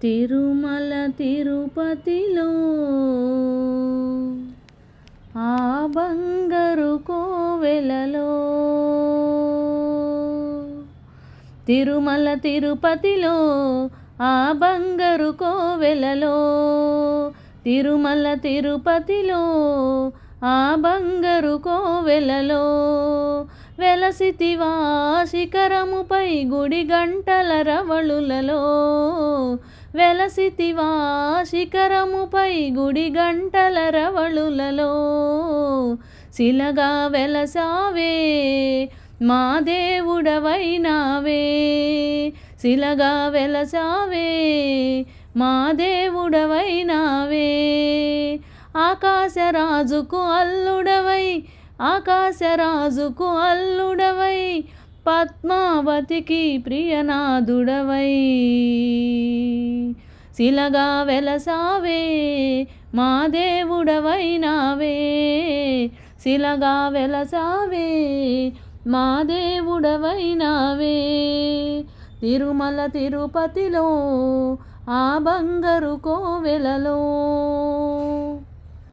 తిరుమల తిరుపతిలో ఆ బంగారు కోవెలలో తిరుమల తిరుపతిలో ఆ బంగారు కోవెలలో తిరుమల తిరుపతిలో ఆ బంగారు కోవెలలో వెలసితివా శిఖరముపై గుడి గంటల రవళులలో వెలసితివా శిఖరముపై గుడి గంటల రవళులలో. శిలగా వెలసావే మా దేవుడవైనావే. శిలగా వెలసావే మా దేవుడవైనావే. ఆకాశరాజుకు అల్లుడవై ఆకాశరాజుకు అల్లుడవై పద్మావతికి ప్రియనాథుడవై. శిలగా వెలసావే మా దేవుడవైనావే. శిలగా వెలసావే మా దేవుడవైనావే. తిరుమల తిరుపతిలో ఆ బంగరు కోవెలలో